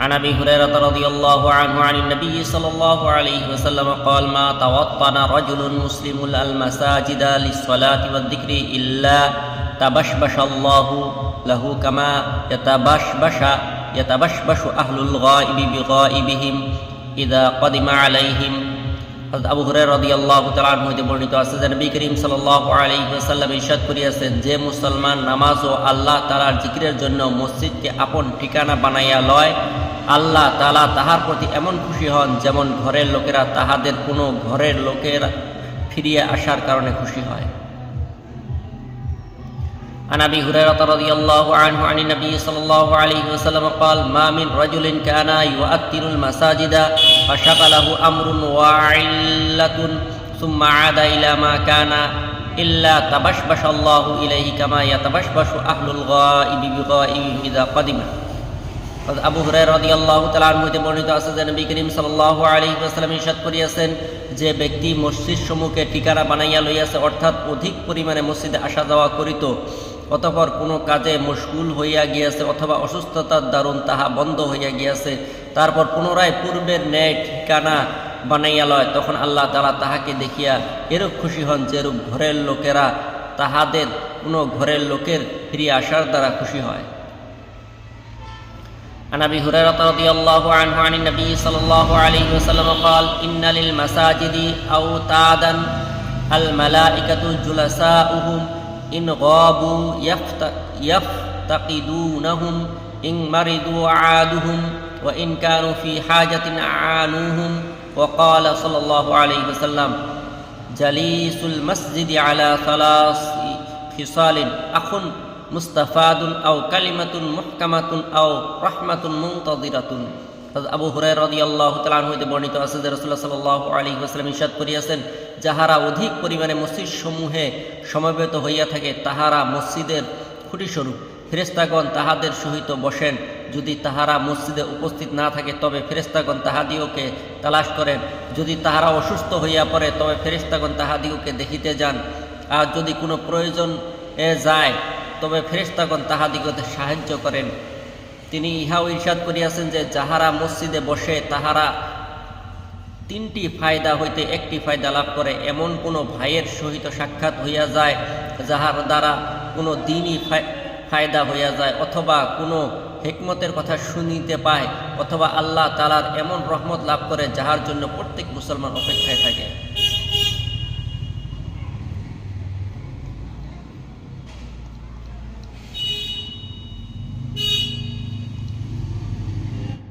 عن ابي هريره رضي الله عنه عن النبي صلى الله عليه وسلم قال ما توطن رجل مسلم المساجد للصلاه والذكر الا تبشبش الله له كما يتبشبش يتبشبش اهل الغائب بغائبهم اذا قدم عليهم হযরত আবু হুরায়রা রাদিয়াল্লাহু তাআলা আনহু হতে বর্ণিত আছে যে নবী করিম সাল্লাল্লাহু আলাইহি ওয়াসাল্লাম ইরশাদ করিয়াছেন যে মুসলমান নামাজ ও আল্লাহ তাআলার জিকিরের জন্য মসজিদকে আপন ঠিকানা বানাইয়া লয় আল্লাহ তাআলা তাহার প্রতি এমন খুশি হন যেমন ঘরের লোকেরা তাহাদের কোনো ঘরের লোকের ফিরিয়ে আসার কারণে খুশি হয় عن ابي هريره رضي الله عنه عن النبي صلى الله عليه وسلم قال ما من رجل كان يؤثر المساجد فشغله امر وعله ثم عاد الى ما كان الا تبشبش الله اليه كما يتبشبش اهل الغائب بغائبهم اذا قدم হযরত আবু হুরায়রা রাদিয়াল্লাহু তাআলা আনহু হতে বর্ণিত আছে যে নবী করিম সাল্লাল্লাহু আলাইহি ওয়াসাল্লাম ইরশাদ করিয়াছেন যে ব্যক্তি মসজিদ সমূহকে ঠিকানা বানাইয়া লইয়াছে, অর্থাৎ অধিক পরিমাণে মসজিদে আসা যাওয়া করিত, অতপর কোনো কাজে মশগুল হইয়া গিয়াছে অথবা অসুস্থতার দারুণ তাহা বন্ধ হইয়া গিয়াছে, তারপর পুনরায় পূর্বের ন্যায় ঠিকানা বানাইয়া লয়, তখন আল্লাহ তাআলা তাহাকে দেখিয়া এরূপ খুশি হন যেরূপ ঘরের লোকেরা তাহাদের কোনো ঘরের লোকের ফিরিয়ে আসার দ্বারা খুশি হয়। عن أبي هريرة رضي الله عنه عن النبي صلى الله عليه وسلم قال إن للمساجد أوتادا الملائكة جلساؤهم إن غابوا يفت- يفتقدونهم إن مرضوا عادهم وإن كانوا في حاجة أعانوهم. وقال صلى الله عليه وسلم جليس المسجد على ثلاث خصال اخ মুস্তাফাদুন আও কালিমাতুন মুহকামাতুন আও রাহমাতুন হযরত আবু হুরায়রা রাদিয়াল্লাহু তাআলা আনহু হতে বর্ণিত আছে যে রাসূলুল্লাহ সাল্লাল্লাহু আলাইহি ওয়াসাল্লাম ইরশাদ করিয়াছেন, যাহারা অধিক পরিমাণে মসজিদ সমূহে সমবেত হইয়া থাকে, তাহারা মসজিদের খুঁটিস্বরূপ। ফেরেস্তাগণ তাহাদের সহিত বসেন। যদি তাহারা মসজিদে উপস্থিত না থাকে, তবে ফেরেস্তাগণ তাহাদিওকে তালাশ করেন। যদি তাহারা অসুস্থ হইয়া পড়ে, তবে ফেরেস্তাগণ তাহাদিওকে দেখিতে যান। আর যদি কোনো প্রয়োজন এ যায় তবে ফেরেস্তাগণ তাহাদিগতে সাহায্য করেন। তিনি ইহাও ইরশাদ করিয়াছেন যে, যাহারা মসজিদে বসে, তাহারা তিনটি ফায়দা হইতে একটি ফায়দা লাভ করে। এমন কোনো ভাইয়ের সহিত সাক্ষাৎ হইয়া যায়, যাহার দ্বারা কোনো দিনই ফায়- ফায়দা হইয়া যায়, অথবা কোনো হেকমতের কথা শুনিতে পায়, অথবা আল্লাহ তালার এমন রহমত লাভ করে, যাহার জন্য প্রত্যেক মুসলমান অপেক্ষায় থাকে।